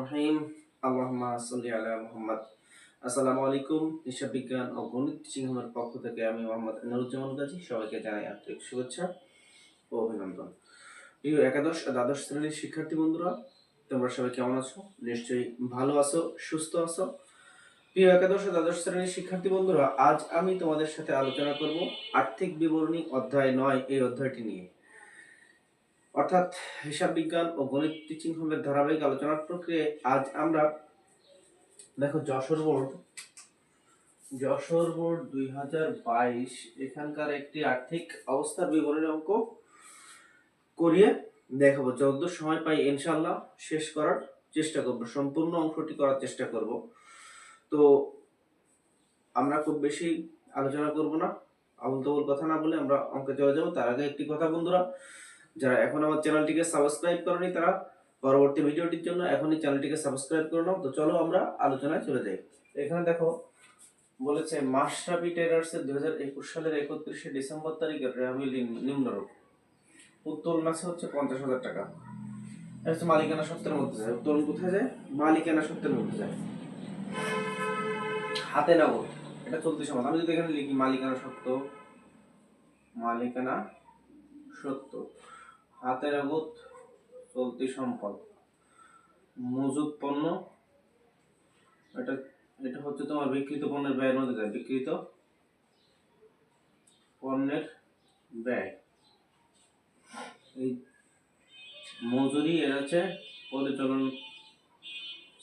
রহিম। আলা মুহাম্মদ। আলাইকুম বিজ্ঞান ও গণিত পক্ষ থেকে আমি মোহাম্মদ সবাইকে জানাই শুভেচ্ছা ও অভিনন্দন। প্রিয় একাদশ দ্বাদশ শ্রেণির শিক্ষার্থী বন্ধুরা, তোমরা সবাই কেমন আছো? নিশ্চয়ই ভালো আছো, সুস্থ আছো? প্রিয় একাদশ দ্বাদশ শ্রেণির শিক্ষার্থী বন্ধুরা, আজ আমি তোমাদের সাথে আলোচনা করব আর্থিক বিবরণী অধ্যায় নয়, এই অধ্যায়টি নিয়ে। অর্থাৎ হিসাব বিজ্ঞান ও গণিত টিচিং হোমের ধারাবাহিক আলোচনার প্রক্রিয়ায় আজ আমরা দেখো যশোর বোর্ড যশোর বোর্ড দুই হাজার বাইশ, এখানকার একটি আর্থিক অবস্থার বিবরণী অঙ্ক করিয়ে দেখাবো। যত সময় পাই ইনশাল্লাহ শেষ করার চেষ্টা করব, সম্পূর্ণ অংশটি করার চেষ্টা করব। তো আমরা খুব বেশি আলোচনা করব না, আবুল তবুল কথা না বলে আমরা অঙ্কে চলে যাব। তার আগে একটি কথা বন্ধুরা যারা এখন আমার চ্যানেলটিকে সাবস্ক্রাইব করেনি তারা পরবর্তী ভিডিওটির জন্য এখনই চ্যানেলটিকে সাবস্ক্রাইব করে নাও। তো চলো আমরা আলোচনায় চলে যাই। এখানে দেখো, বলেছে মাশরাফি টেরার্স এর দুই হাজার একুশ সালের একত্রিশে ডিসেম্বর তারিখের রেহাবিল নিম্নরূপ। উত্তোলন আছে হচ্ছে পঞ্চাশ হাজার টাকা। এটা হচ্ছে মালিকানা সত্ত্বের মধ্যে যায়। উত্তোলন কোথায় যায়? মালিকানা সত্ত্বের মধ্যে যায়। হাতে নগদ। এটা চলতি সমাজ। আমি যদি এখানে লিখি মালিকানা সত্ত্ব মালিকানা সত্য। হাতে নগদ চলতি সম্পদ। মজুদ পণ্য, এটা এটা হচ্ছে তোমার বিক্রিত পণ্যের ব্যয়ের মধ্যে যায়। বিক্রিত পণ্যের ব্যয়। এই মজুরি এর আছে পরিচালন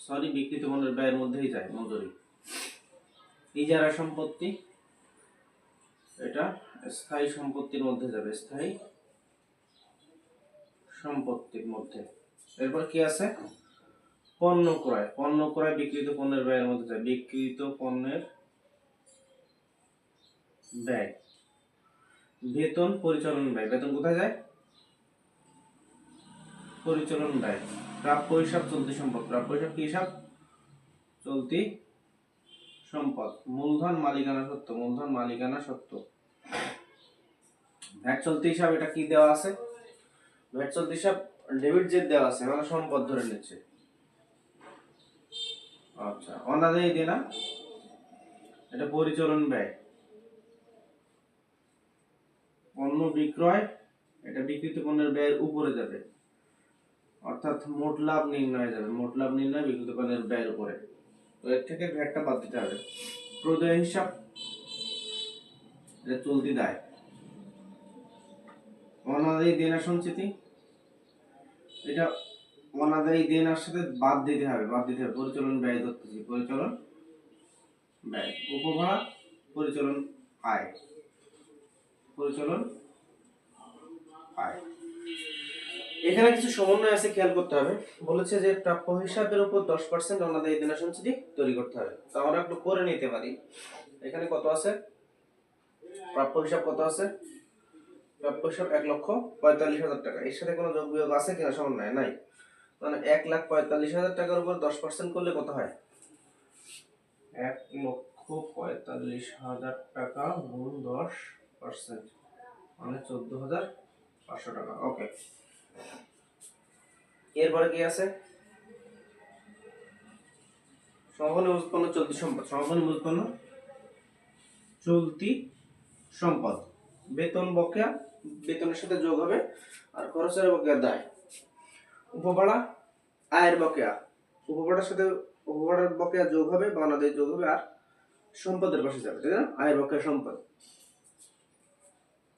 সরি বিক্রিত পণ্যের ব্যয়ের মধ্যেই যায় মজুরি। ইজারা সম্পত্তি, এটা স্থায়ী সম্পত্তির মধ্যে যাবে। স্থায়ী সম্পত্তির মধ্যে। এরপর কি আছে? পণ্য ক্রয়। পণ্য ক্রয় বিক্রিত পণ্যের ব্যয়ের মধ্যে যায়। বিক্রিত পণ্যের ব্যয়। বেতন পরিচালন ব্যয়। বেতন কোথায় যায়? পরিচালন ব্যয়। প্রাপ্য হিসাব চলতি সম্পদ। প্রাপ্য হিসাব কি হিসাব? চলতি সম্পদ। মূলধন, মালিকানা সত্ত্ব। মূলধন, মালিকানা সত্ত্ব। ভ্যাট চলতি হিসাব, এটা কি দেওয়া আছে? ভ্যাট চলতি হিসাব ডেবিট যে দেওয়া আছে মানে সম্পদ ধরে নিচ্ছে। আচ্ছা অনাদায়ী দেনা এটা পরিচালন ব্যয়। পণ্য বিক্রয়, এটা বিক্রিত পণ্যের ব্যয়ের উপরে যাবে। অর্থাৎ মোট লাভ নির্ণয় যাবে, মোট লাভ নির্ণয় বিক্রিত পণ্যের ব্যয়ের উপরে। তো এর থেকে ভ্যাটটা বাদ দিতে হবে। প্রদেয় হিসাব, এটা চলতি দায়। অনাদায়ী দেনা সঞ্চিতি? এটা অনাদায়ী দেনার সাথে বাদ দিতে হবে, বাদ দিতে হবে। পরিচালন ব্যয় ধরতেছি পরিচালন ব্যয়। উপভাড়া, পরিচালন আয়। পরিচালন আয়। এখানে কিছু সমন্বয় আছে, খেয়াল করতে হবে। বলেছে যে প্রাপ্য হিসাবের উপর দশ পার্সেন্ট অনাদায়ী দেনা সঞ্চিতি তৈরি করতে হবে। তো আমরা একটু করে নিতে পারি। এখানে কত আছে? প্রাপ্য হিসাব কত আছে? হিসাব এক লক্ষ পঁয়তাল্লিশ হাজার টাকা। এর সাথে কোনো যোগ বিয়োগ আছে কিনা সমন্বয় নাই মানে এক লাখ পঁয়তাল্লিশ হাজার টাকার উপর দশ পার্সেন্ট করলে কত হয়? এক লক্ষ পঁয়তাল্লিশ হাজার টাকা গুণ দশ পার্সেন্ট মানে চোদ্দ হাজার পাঁচশো টাকা। ওকে এরপরে কি আছে? সমাপনী উৎপন্ন চলতি সম্পদ। সমাপনী উৎপন্ন চলতি সম্পদ। বেতন বকেয়া বেতনের সাথে যোগ হবে আর খরচের বকেয়া দায়। উপভাড়া আয়ের বকেয়া। উপভাড়ার সাথে উপভাড়ার বকেয়া যোগ হবে বা অনাদায় যোগ হবে আর সম্পদের পাশে যাবে, তাই না? আয়ের বকেয়া সম্পদ।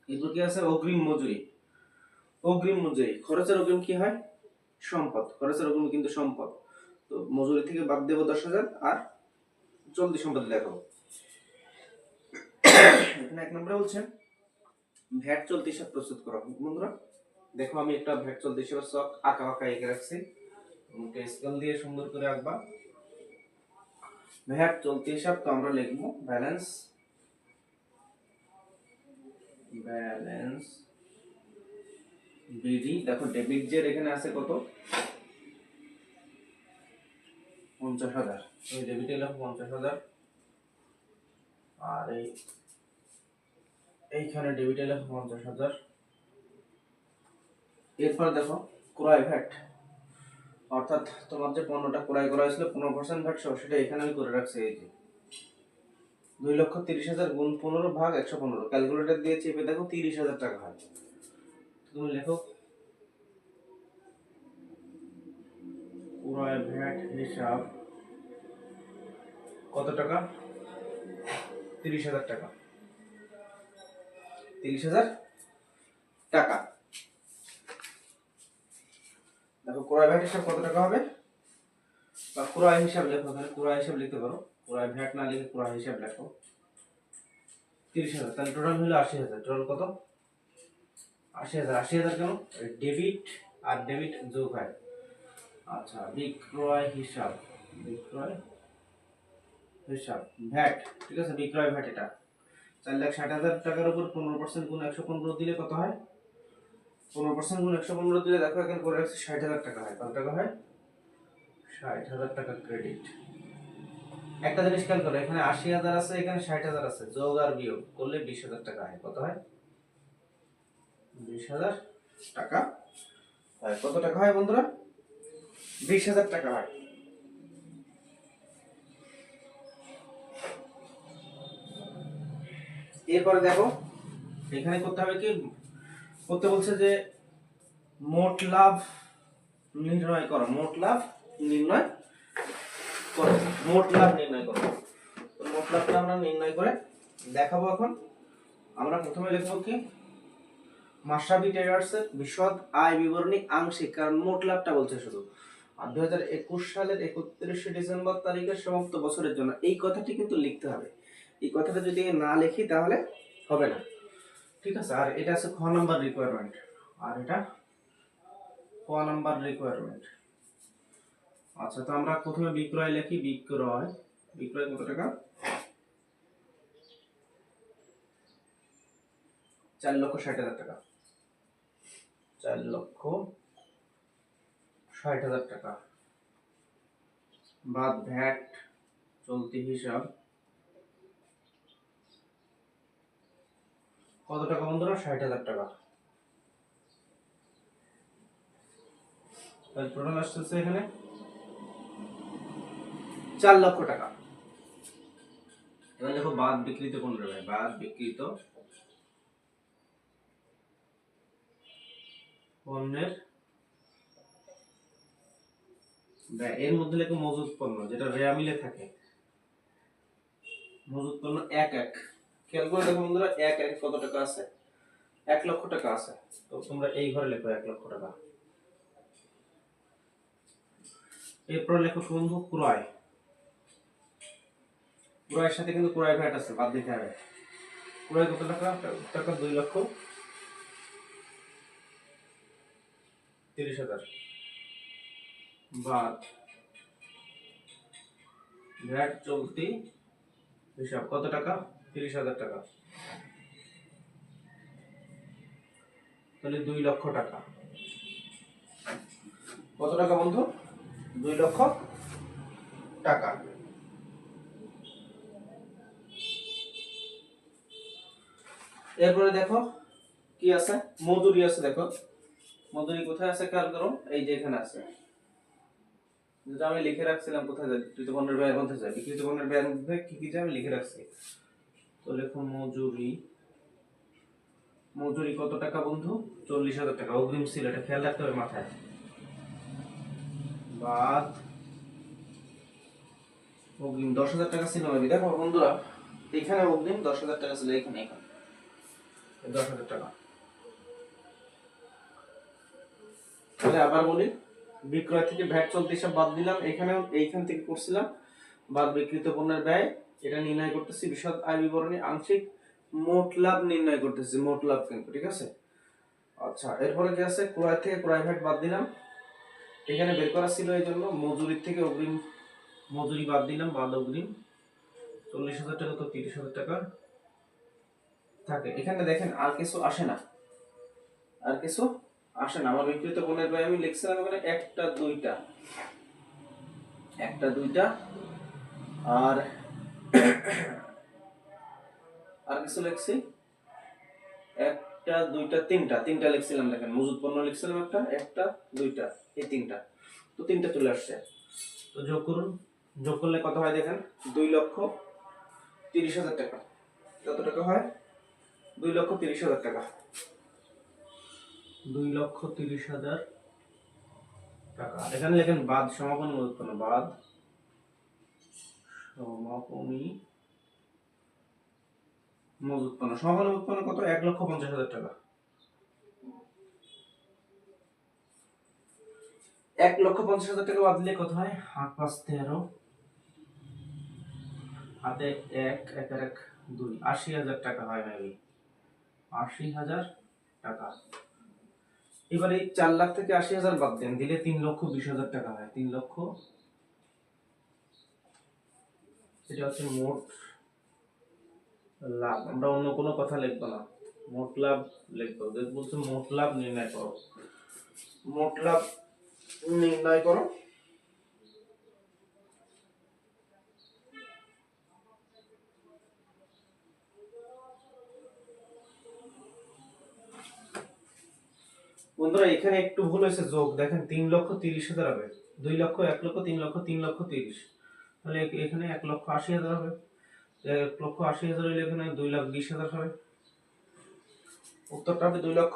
এরপর কি আছে? অগ্রিম মজুরি। অগ্রিম মজুরি। খরচের অগ্রিম কি হয়? সম্পদ। খরচের অগ্রিম কিন্তু সম্পদ। তো মজুরি থেকে বাদ দেবো দশ হাজার আর চলতি সম্পদ দেখাবো। এখানে এক নম্বরে বলছেন ভ্যাট চলতি হিসাব প্রস্তুত করো। বন্ধুরা, দেখো আমি একটা ভ্যাট চলতি হিসাব চক আঁকা আঁকা এঁকে রাখছি। স্কেল দিয়ে সুন্দর করে আঁকবা। ভ্যাট চলতি হিসাব তো আমরা লিখব ব্যালেন্স ব্যালেন্স বিডি দেখো ডেবিট যে এখানে আছে কত? পঞ্চাশ হাজার। ডেবিটে লেখো পঞ্চাশ হাজার। আর এই এইখানে ডেবিটে লেখো পঞ্চাশ হাজার। এরপর দেখো, ক্রয় ভ্যাট অর্থাৎ তোমার যে পণ্যটা ক্রয় করা হয়েছিল, পনেরো পার্সেন্ট ভ্যাট সহ, সেটা এখানে আমি করে রাখছি এই যে। দুই লক্ষ তিরিশ হাজার গুণ পনেরো ভাগ একশো পনেরো। ক্যালকুলেটর দিয়ে চেপে দেখো তিরিশ হাজার টাকা হয়। তুমি লেখো, ক্রয় ভ্যাট হিসাব কত টাকা? তিরিশ হাজার টাকা। তিরিশ হাজার টাকা। দেখো ক্রয় ভ্যাট হিসাব কত টাকা হবে? বা ক্রয় হিসাব লেখো, তাহলে ক্রয় হিসাব লিখতে পারো। ক্রয় ভ্যাট না লিখে ক্রয় হিসাব লেখো। তিরিশ হাজার, তাহলে টোটাল হলো আশি হাজার। টোটাল কত? আশি হাজার। আশি হাজার কেন? ডেবিট আর ডেবিট যোগ হয়। আচ্ছা বিক্রয় হিসাব। বিক্রয় হিসাব। ভ্যাট ঠিক আছে? বিক্রয় ভ্যাট এটা। চার লাখ ষাট হাজার টাকার উপর পনেরো পার্সেন্ট গুণ একশো পনেরো দিলে কত হয়? পনেরো পার্সেন্ট গুণ একশো পনেরো দিলে দেখো, এখানে করে রাখছি ষাট হাজার টাকা হয়। কত টাকা হয় ষাট হাজার টাকা ক্রেডিট একটা জিনিস খেয়াল করো, এখানে আশি হাজার আছে, এখানে ষাট হাজার আছে। যোগ আর বিয়োগ করলে বিশ হাজার টাকা হয়। কত হয়? বিশ হাজার টাকা কত টাকা হয় বন্ধুরা? বিশ হাজার টাকা হয়। এরপরে দেখো, এখানে করতে হবে কি? করতে বলছে যে মোট লাভ নির্ণয় করো, মোট লাভ নির্ণয় করো, মোট লাভ নির্ণয় করো। মোট লাভটা আমরা নির্ণয় করে দেখাবো এখন। আমরা প্রথমে লিখব কি? মাসাবি ট্রেডার্সের বিশদ আয় বিবরণী আংশিক, কারণ মোট লাভটা বলছে শুধু। আর দুই হাজার একুশ সালের একত্রিশে ডিসেম্বর তারিখের সমাপ্ত বছরের জন্য এই কথাটি কিন্তু লিখতে হবে। এই কথাটা যদি না লিখি তাহলে হবে না। ঠিক আছে, আর এটা আছে খ নাম্বার রিকোয়ারমেন্ট আর এটা ক নাম্বার রিকোয়ারমেন্ট আচ্ছা তো আমরা প্রথমে বিক্রয় লিখি, বিক্রয়। বিক্রয় কত টাকা? চার লক্ষ ষাট হাজার টাকা। চার লক্ষ ষাট হাজার টাকা। বাদ ভ্যাট, চলতি হিসাব। কত টাকা বন্ধুরা? ষাট হাজার টাকা। আসতেছে এখানে চার লক্ষ টাকা। এবার দেখো বাদ বিক্রিত ভাই? বাদ বিক্রিত পণ্যের। এর মধ্যে লেখো মজুদ পণ্য, যেটা রেয়া মিলে থাকে। মজুদ পণ্য এক এক। খেয়াল করে দেখো বন্ধুরা, এক এক কত টাকা আছে? এক লক্ষ টাকা আছে। তো তোমরা এই ঘরে লেখো এক লক্ষ টাকা। এরপর লেখো বন্ধু? ক্রয়। ক্রয়ের সাথে কিন্তু ক্রয় ভ্যাট আছে, বাদ দিতে হবে। ক্রয় কত টাকা? টাকা দুই লক্ষ তিরিশ হাজার। বাদ। ভ্যাট চলতি হিসাব কত টাকা? তিরিশ হাজার টাকা। তাহলে দুই লক্ষ টাকা। কত টাকা বন্ধু? দুই লক্ষ টাকা। এরপরে দেখো কি আছে? মজুরি আছে দেখো। মজুরি কোথায় আছে খেয়াল করো? এই যে এখানে আছে। যেটা আমি লিখে রাখছিলাম কোথায় যায় বিক্রিত পণ্যের ব্যয়ের মধ্যে যায় বিক্রিত পণ্যের মধ্যে কি কি আমি লিখে রাখছি। তো লেখো মজুরি। মজুরি কত টাকা বন্ধু? চল্লিশ হাজার টাকা। অগ্রিম ছিল এটা খেয়াল রাখতে হবে মাথায়। বাদ। অগ্রিম দশ হাজার টাকা ছিল আমি দেখো বন্ধুরা, এখানে অগ্রিম দশ হাজার টাকা ছিল, এখানে এখানে। দশ হাজার টাকা। তাহলে আবার বলি, বিক্রয় থেকে ভ্যাট চলতি হিসাব বাদ দিলাম। এখানেও, এইখান থেকে করছিলাম। বাদ বিক্রিত পণ্যের ব্যয় এটা নির্ণয় করতেছি, বিশদ আয় বিবরণী আংশিক মোট লাভ নির্ণয় করতেছি, মোট লাভ কিন্তু, ঠিক আছে? আচ্ছা এরপরে কি আছে? ক্রয় থেকে ক্রয় ভ্যাট বাদ দিলাম। এখানে বের করা ছিল এই জন্য মজুরির থেকে অগ্রিম মজুরি বাদ দিলাম, বাদ অগ্রিম। চল্লিশ হাজার টাকা তো তিরিশ হাজার টাকা থাকে। এখানে দেখেন আর কিছু আসে না। আর কিছু আসে না। আমার বিক্রিত পণ্যের ব্যয় আমি লিখছিলাম এখানে একটা, দুইটা। একটা, দুইটা। আর আর কিছু লিখছি? একটা, দুইটা, তিনটা। তিনটা লিখছিলাম, দেখেন, মজুদ পণ্য লিখছিলাম একটা একটা, দুইটা, এই তিনটা। তো তিনটা চলে আসছে। তো যোগ করুন। যোগ করলে কত হয় দেখেন? দুই লক্ষ তিরিশ হাজার টাকা। কত টাকা হয়? দুই লক্ষ তিরিশ হাজার টাকা। দুই লক্ষ তিরিশ হাজার টাকা। এখানে লেখেন বাদ, সমাপনী উৎপন্ন বাদ। সমাপনী উৎপন্ন সমাপনী উৎপন্ন কত? এক লক্ষ পঞ্চাশ হাজার টাকা। এক লক্ষ পঞ্চাশ হাজার টাকা বাদ দিলে কত হয়? পাঁচ তেরো। হাতে এক এক এক দুই। আশি হাজার টাকা হয় মেবি আশি হাজার টাকা। এবার এই চার লাখ থেকে আশি হাজার বাদ দেন। দিলে তিন লক্ষ বিশ হাজার টাকা হয়। তিন লক্ষ এটা হচ্ছে মোট লাভ। আমরা অন্য কোনো কথা লিখব না। মোট লাভ লিখব। বলছে মোট লাভ নির্ণয় করো। মোট লাভ নির্ণয় করো। বন্ধুরা, এখানে একটু ভুল হয়েছে, যোগ। দেখেন, তিন লক্ষ তিরিশ হাজার হবে। দুই লক্ষ, এক লক্ষ, তিন লক্ষ তিন লক্ষ তিরিশ। তাহলে এখানে এক লক্ষ আশি হাজার হবে। এক লক্ষ আশি হাজার হইলে এখানে দুই লাখ বিশ হাজার হবে। উত্তরটা হবে দুই লক্ষ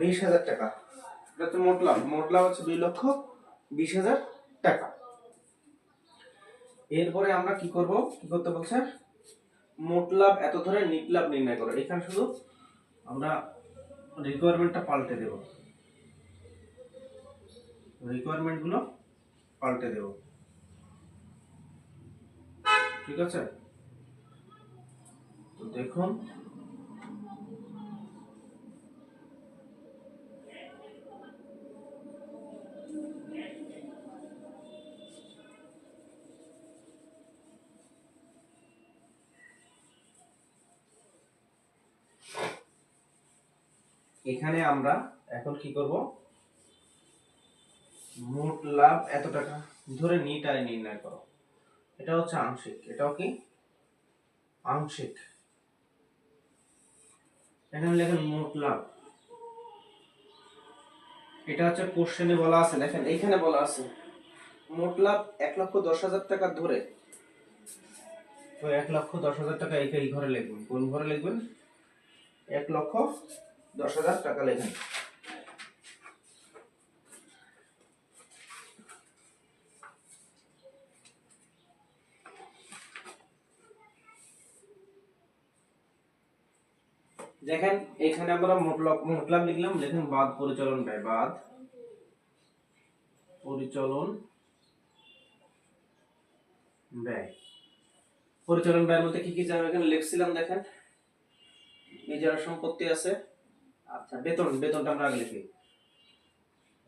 বিশ হাজার টাকা। এটা হচ্ছে মোট লাভ হচ্ছে দুই লক্ষ বিশ হাজার টাকা। এরপরে আমরা কি করব? কি করতে বলছে? মোট লাভ এত ধরে নিট লাভ নির্ণয় করো। এখানে শুধু আমরা রিকোয়ারমেন্টটা পাল্টে দেব। রিকোয়ারমেন্টগুলো পাল্টে দেব। ঠিক আছে? তো দেখুন। এখানে আমরা এখন কি করব? মোট লাভ এত টাকা। ধরে নিট আয় নির্ণয় করো। এটা হচ্ছে আংশিক, এটাও কি? আংশিক। এখানে লেখেন মোট লাভ। এটা হচ্ছে কোশ্চেনে বলা আছে, দেখেন এইখানে বলা আছে, মোট লাভ এক লক্ষ দশ হাজার টাকা ধরে। তো এক লক্ষ দশ হাজার টাকা এই ঘরে লিখবেন, কোন ঘরে লিখবেন? এক লক্ষ দশ হাজার টাকা লেখেন। দেখেন, এখানে আমরা মোটলাভ লিখলাম লেখেন বাদ পরিচালন ব্যয়, বাদ পরিচালন ব্যয়। পরিচালন ব্যয়ের মধ্যে কি কি যাবে এখানে লিখছিলাম, দেখেন। নিজের সম্পত্তি আছে। আচ্ছা বেতন, বেতনটা আমরা আগে লিখি।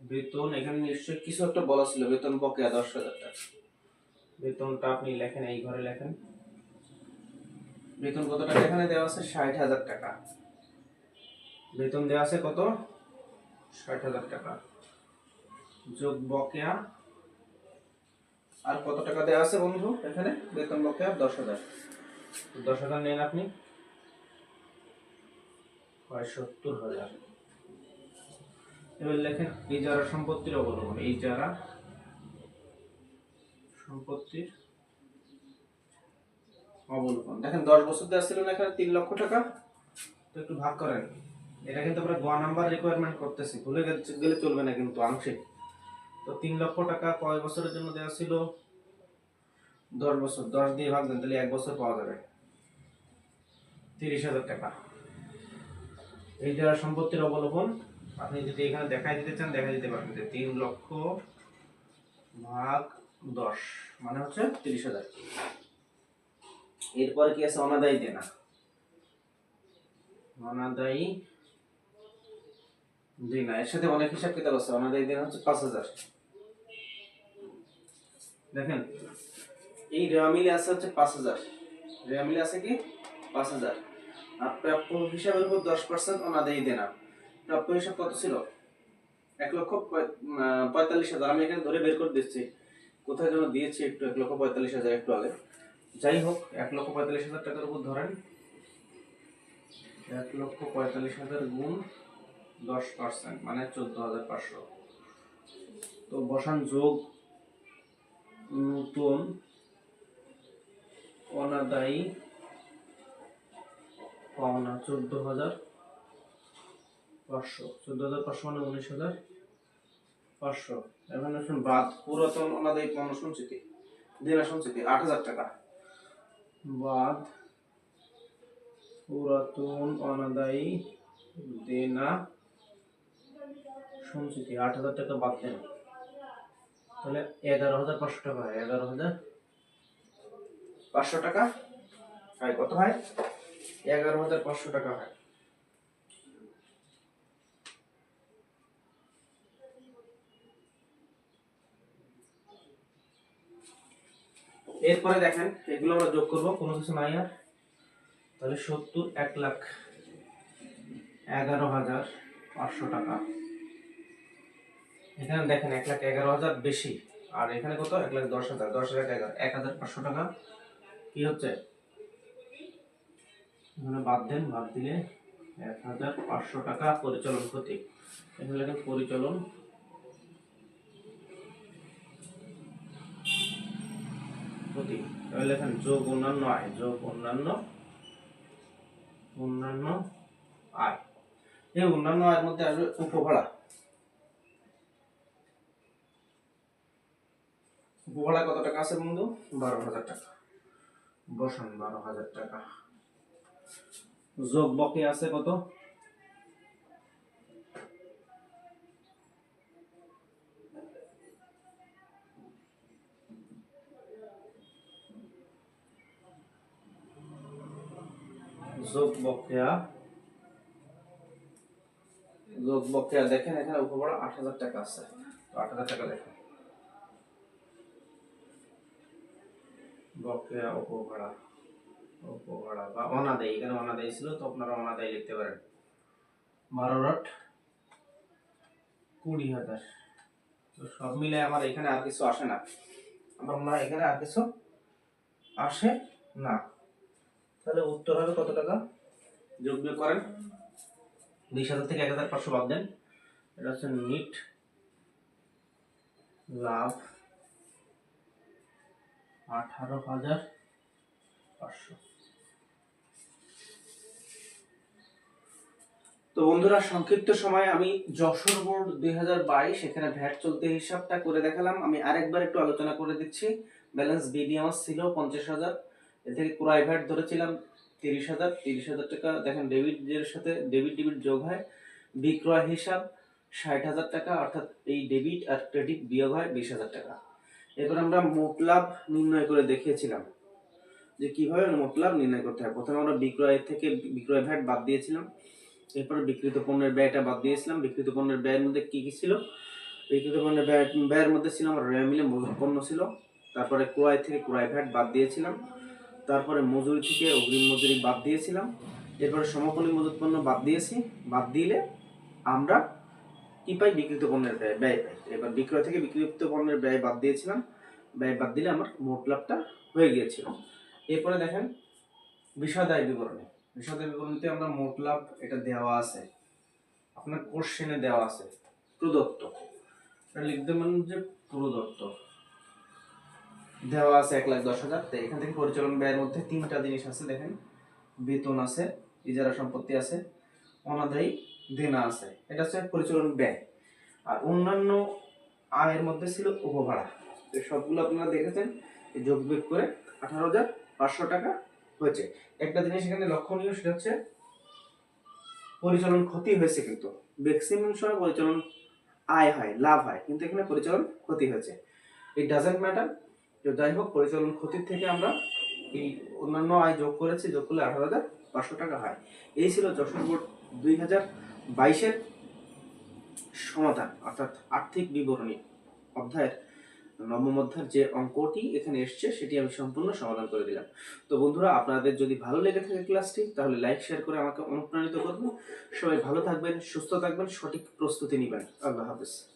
বেতন, এখানে নিশ্চয়ই কিছু একটা বলা ছিল, বেতন বকেয়া, দশ হাজার টাকা। বেতনটা আপনি লেখেন, এই ঘরে লেখেন। বেতন কত টাকা? এখানে দেওয়া আছে ষাট হাজার টাকা। বেতন দেওয়া আছে কত? ষাট হাজার টাকা। যোগ বকেয়া। আর কত টাকা দেওয়া আছে বন্ধু এখানে? বেতন বকেয়া দশ হাজার দশ হাজার নেন আপনি। সত্তর হাজার এবার লেখেন এই যারা সম্পত্তির অবলম্বন, এই যারা সম্পত্তির অবলম্বন। দেখেন দশ বছর দেওয়া ছিল না এখানে, তিন লক্ষ টাকা। তো একটু ভাগ করেন। এটা কিন্তু আমরা গোয়া নাম্বার রিকোয়ারমেন্ট করতেছি। ভুলে গেলে- চলবে না কিন্তু আংশিক। তো তিন লক্ষ টাকা কয় বছরের জন্য দেওয়া ছিল? দশ বছর। দশ দিয়ে ভাগ দেন, তাহলে এক বছর পাওয়া যাবে। তিরিশ হাজার টাকা। এই যারা সম্পত্তির অবলম্বন আপনি যদি এখানে দেখাই দিতে চান দেখা দিতে পারবেন যে তিন লক্ষ ভাগ দশ মানে হচ্ছে তিরিশ হাজার। এরপরে কি আছে? অনাদায়ী দেনা। অনাদায়ী দেনা এর সাথে অনেক হিসাব কিতাব আছে হচ্ছে পাঁচ হাজার। দেখেন, এই রেওয়া মিলে আছে পাঁচ হাজার। রেওয়া আছে কি? পাঁচ হাজার। আর প্রাপ্য হিসাবের উপর দশ পার্সেন্ট অনাদায়ী দেনা। প্রাপ্য হিসাব কত ছিল? এক লক্ষ পঁয়তাল্লিশ হাজার। আমি এখানে ধরে বের করে দিচ্ছি। কোথায় যেন দিয়েছি একটু, এক লক্ষ পঁয়তাল্লিশ হাজার একটু আগে। যাই হোক, এক লক্ষ পঁয়তাল্লিশ হাজার টাকার উপর ধরেন। এক লক্ষ পঁয়তাল্লিশ হাজার গুণ দশ পার্সেন্ট মানে চোদ্দ হাজার পাঁচশো। তো বসান যোগ নতুন অনাদায়ী পাওনা চোদ্দ হাজার পাঁচশো। চোদ্দ হাজার পাঁচশো মানে উনিশ হাজার পাঁচশো। এখন আসুন বাদ পুরাতন অনাদায়ী পাওনা সঞ্চিতি দেনা সঞ্চিতি আট হাজার টাকা। বাদ পুরাতন অনাদায়ী দেনা সঞ্চিতি আট হাজার টাকা বাদ দেন। তাহলে এগারো হাজার পাঁচশো টাকা হয়। এগারো হাজার পাঁচশো টাকা হয়। কত হয়? এগারো হাজার পাঁচশো টাকা হয়। এরপরে দেখেন, এগুলো আমরা যোগ করব। কোনো কিছু নাই আর। তাহলে সত্তর, এক লাখ এগারো হাজার পাঁচশো টাকা। এখানে দেখেন এক লাখ এগারো হাজার বেশি। আর এখানে কত? এক লাখ দশ হাজার। দশ হাজার এগারো। এক হাজার পাঁচশো টাকা। কি হচ্ছে? এখানে বাদ দেন, বাদ দিলে এক হাজার পাঁচশো টাকা পরিচালন ক্ষতি। এখানে লেখেন পরিচালন। ক্ষতি। তাহলে লেখেন যোগ অন্যান্য আয়। যোগ অন্যান্য অন্যান্য আয়। এই অন্যান্য আয়ের মধ্যে আসবে উপভাড়া। উপভাড়া কত টাকা আছে বন্ধু? বারো হাজার টাকা। বসান, বারো হাজার টাকা। যোগ বকে আছে কত? যোগ বকেয়া যোগ বকেয়া দেখেন এখানে উপভাড়া আট হাজার টাকা আছে। আট হাজার টাকা দেখেন। বকেয়া উপভাড়া উপভাড়া বা অনাদায়ী, এখানে অনাদায়ী ছিল, তো আপনারা অনাদায়ী লিখতে পারেন। বারো রট, কুড়ি হাজার। তো সব মিলে আমার এখানে আর কিছু আসে না। আমরা এখানে আর কিছু আসে না। তাহলে উত্তর হবে কত টাকা? যোগ বিয়োগ করেন। বিশ হাজার থেকে এক হাজার পাঁচশো বাদ দেন। এটা হচ্ছে নিট লাভ। আঠারো হাজার পাঁচশো। তো বন্ধুরা, সংক্ষিপ্ত সময় আমি যশোর বোর্ড দুই হাজার বাইশ, এখানে ভ্যাট চলতে হিসাবটা করে দেখালাম। আমি আরেকবার একটু আলোচনা করে দিচ্ছি। ব্যালেন্স বিডি আমার ছিল পঞ্চাশ হাজার। এ থেকে ক্রয় ধরেছিলাম তিরিশ হাজার। তিরিশ হাজার টাকা, দেখেন ডেবিট এর সাথে ডেবিট ডেবিট যোগ হয়। বিক্রয় হিসাব ষাট হাজার টাকা, অর্থাৎ এই ডেবিট আর ক্রেডিট বিয়োগ হয় বিশ হাজার টাকা। এরপর আমরা মোকলাভ নির্ণয় করে দেখিয়েছিলাম যে কীভাবে মোকলাভ নির্ণয় করতে হয়। প্রথমে আমরা বিক্রয় থেকে বিক্রয় ভ্যাট বাদ দিয়েছিলাম। এরপরে বিক্রিত পণ্যের ব্যয়টা বাদ দিয়েছিলাম। বিক্রিত পণ্যের ব্যয়ের মধ্যে কি কি ছিল? বিক্রিত পণ্যের ব্যয়, ব্যয়ের মধ্যে ছিল আমার রেয়া মিলে মজুত পণ্য ছিল। তারপরে ক্রয় থেকে ক্রয় ভ্যাট বাদ দিয়েছিলাম। তারপরে মজুরি থেকে অগ্রিম মজুরি বাদ দিয়েছিলাম। এরপরে সমাপনী মজুত পণ্য বাদ দিয়েছি। বাদ দিলে আমরা কি পাই বিক্রিত পণ্যের ব্যয় ব্যয় পাই এবার বিক্রয় থেকে বিক্রিত পণ্যের ব্যয় বাদ দিয়েছিলাম। ব্যয় বাদ দিলে আমার মোট লাভটা হয়ে গিয়েছিল। এরপরে দেখেন বিষয়দায় বিবরণী। বিষয়দায় বিবরণীতে আমরা মোট লাভ, এটা দেওয়া আছে। আপনার কোশ্চেনে দেওয়া আছে, প্রদত্ত। এটা লিখতে পারেন যে প্রদত্ত। দেওয়া আছে এক লাখ দশ হাজার। এখান থেকে পরিচালন ব্যয়ের মধ্যে তিনটা জিনিস আছে, দেখেন। বেতন আছে, ইজারা সম্পত্তি আছে, অনাদায়ী দেনা আছে। এটা হচ্ছে পরিচালন ব্যয়। আর অন্যান্য আয়ের মধ্যে ছিল উপভাড়া। তো সবগুলো আপনারা দেখেছেন যোগ বিয়োগ করে আঠারো হাজার পাঁচশো টাকা হয়েছে। একটা জিনিস এখানে লক্ষণীয়, সেটা হচ্ছে পরিচালন ক্ষতি হয়েছে কিন্তু। ম্যাক্সিমাম সময় পরিচালন আয় হয়, লাভ হয়, কিন্তু এখানে পরিচালন ক্ষতি হয়েছে। ইট ডাজেন্ট ম্যাটার যাই হোক, পরিচালন ক্ষতির থেকে আমরা এই অন্যান্য আয় যোগ করেছি, যোগ করলে আঠারো হাজার পাঁচশো টাকা হয়। এই ছিল যশোর বোর্ড দুই হাজার বাইশের সমাধান, অর্থাৎ আর্থিক বিবরণী অধ্যায়ের নবম অধ্যায়ের যে অঙ্কটি এখানে এসছে, সেটি আমি সম্পূর্ণ সমাধান করে দিলাম। তো বন্ধুরা, আপনাদের যদি ভালো লেগে থাকে ক্লাসটি, তাহলে লাইক, শেয়ার করে আমাকে অনুপ্রাণিত করবেন। সবাই ভালো থাকবেন, সুস্থ থাকবেন, সঠিক প্রস্তুতি নেবেন। আল্লাহ হাফেজ।